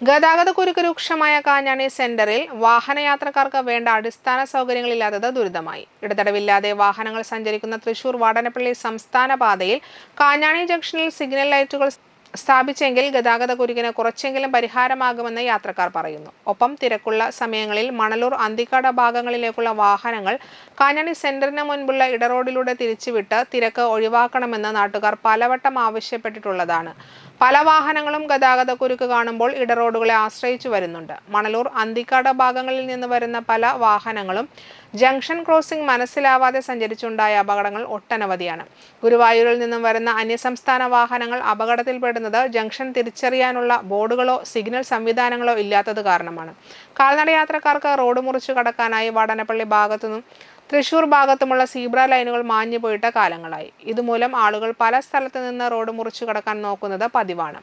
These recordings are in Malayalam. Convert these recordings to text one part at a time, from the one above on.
ഗതാഗതക്കുരുക്ക് രൂക്ഷമായ കാഞ്ഞാണി സെന്ററിൽ വാഹനയാത്രക്കാർക്ക് വേണ്ട അടിസ്ഥാന സൗകര്യങ്ങളില്ലാത്തത് ദുരിതമായി. ഇടതടവില്ലാതെ വാഹനങ്ങൾ സഞ്ചരിക്കുന്ന തൃശൂർ വാടനപ്പള്ളി സംസ്ഥാന പാതയിൽ കാഞ്ഞാണി ജംഗ്ഷനിൽ സിഗ്നൽ ലൈറ്റുകൾ സ്ഥാപിച്ചെങ്കിൽ ഗതാഗത കുരുക്കിന് കുറച്ചെങ്കിലും പരിഹാരമാകുമെന്ന് യാത്രക്കാർ പറയുന്നു. ഒപ്പം തിരക്കുള്ള സമയങ്ങളിൽ മണലൂർ അന്തിക്കാട് ഭാഗങ്ങളിലേക്കുള്ള വാഹനങ്ങൾ കാഞ്ഞാണി സെന്ററിന് മുൻപുള്ള ഇടറോഡിലൂടെ തിരിച്ചുവിട്ട് തിരക്ക് ഒഴിവാക്കണമെന്ന് നാട്ടുകാർ പലവട്ടം ആവശ്യപ്പെട്ടിട്ടുള്ളതാണ്. പല വാഹനങ്ങളും ഗതാഗത കുരുക്ക് കാണുമ്പോൾ ഇടറോഡുകളെ ആശ്രയിച്ചു വരുന്നുണ്ട്. മണലൂർ അന്തിക്കാട ഭാഗങ്ങളിൽ നിന്ന് വരുന്ന പല വാഹനങ്ങളും ജംഗ്ഷൻ ക്രോസിംഗ് മനസ്സിലാവാതെ സഞ്ചരിച്ചുണ്ടായ അപകടങ്ങൾ ഒട്ടനവധിയാണ്. ഗുരുവായൂരിൽ നിന്നും വരുന്ന അന്യസംസ്ഥാന വാഹനങ്ങൾ അപകടത്തിൽപ്പെടുന്നത് ജംഗ്ഷൻ തിരിച്ചറിയാനുള്ള ബോർഡുകളോ സിഗ്നൽ സംവിധാനങ്ങളോ ഇല്ലാത്തത് കാരണമാണ്. കാൽനട യാത്രക്കാർക്ക് റോഡ് മുറിച്ചു കടക്കാനായി വാടനപ്പള്ളി ഭാഗത്തുനിന്നും തൃശൂർ ഭാഗത്തുമുള്ള സീബ്ര ലൈനുകൾ മാഞ്ഞു പോയിട്ട കാലങ്ങളായി. ഇതുമൂലം ആളുകൾ പല സ്ഥലത്ത് നിന്ന് റോഡ് മുറിച്ചു കടക്കാൻ നോക്കുന്നത് പതിവാണ്.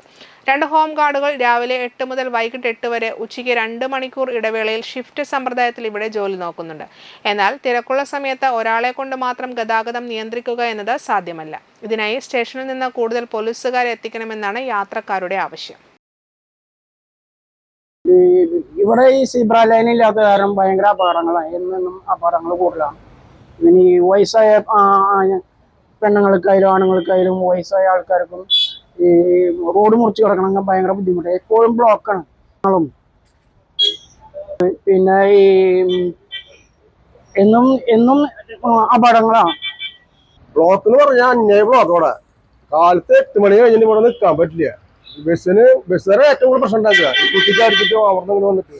രണ്ട് ഹോം ഗാർഡുകൾ രാവിലെ എട്ട് മുതൽ വൈകിട്ട് എട്ട് വരെ ഉച്ചയ്ക്ക് രണ്ട് മണിക്കൂർ ഇടവേളയിൽ ഷിഫ്റ്റ് സമ്പ്രദായത്തിൽ ഇവിടെ ജോലി നോക്കുന്നുണ്ട്. എന്നാൽ തിരക്കുള്ള സമയത്ത് ഒരാളെ കൊണ്ട് മാത്രം ഗതാഗതം നിയന്ത്രിക്കുക എന്നത് സാധ്യമല്ല. ഇതിനായി സ്റ്റേഷനിൽ നിന്ന് കൂടുതൽ പോലീസുകാരെ എത്തിക്കണമെന്നാണ് യാത്രക്കാരുടെ ആവശ്യം. ഇവിടെ ഈ സീബ്ര ലൈനില്ലാത്ത കാരണം ഭയങ്കര അപകടങ്ങളാണ് എന്നും അപകടങ്ങൾ കൂടുതലാണ്. ഈ വയസ്സായ പെണ്ണുങ്ങൾക്കായാലും ആണുങ്ങൾക്കായാലും വയസ്സായ ആൾക്കാർക്കും ഈ റോഡ് മുറിച്ച് കിടക്കണമെങ്കിൽ ഭയങ്കര ബുദ്ധിമുട്ടാണ് എപ്പോഴും ബ്ലോക്കാണ് ആണ്. പിന്നെ ഈ എന്നും എന്നും അപകടങ്ങളാണ് ബ്ലോക്ക് എന്ന് പറഞ്ഞാൽ അന്യായ ബ്ലോക്ക് അവിടെ. കാലത്ത് എട്ട് മണി കഴിഞ്ഞിട്ട് ഇവിടെ നിൽക്കാൻ പറ്റില്ല. ബസ്സിന് ബസ്സുകാരെ ഏറ്റവും കൂടുതൽ പ്രശ്നം ഉണ്ടാക്കുക. ഈ കുട്ടിക്ക് അടിച്ചിട്ട് അവിടെ നിന്ന് വന്നിട്ട്.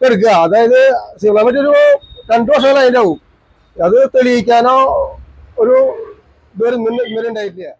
എടുക്കുക. അതായത് സിനിമ ഒരു രണ്ടു വർഷങ്ങൾ അതിന്റെ ആവും. അത് തെളിയിക്കാനോ ഒരു ഇതുവരെ നിന്നിട്ടില്ല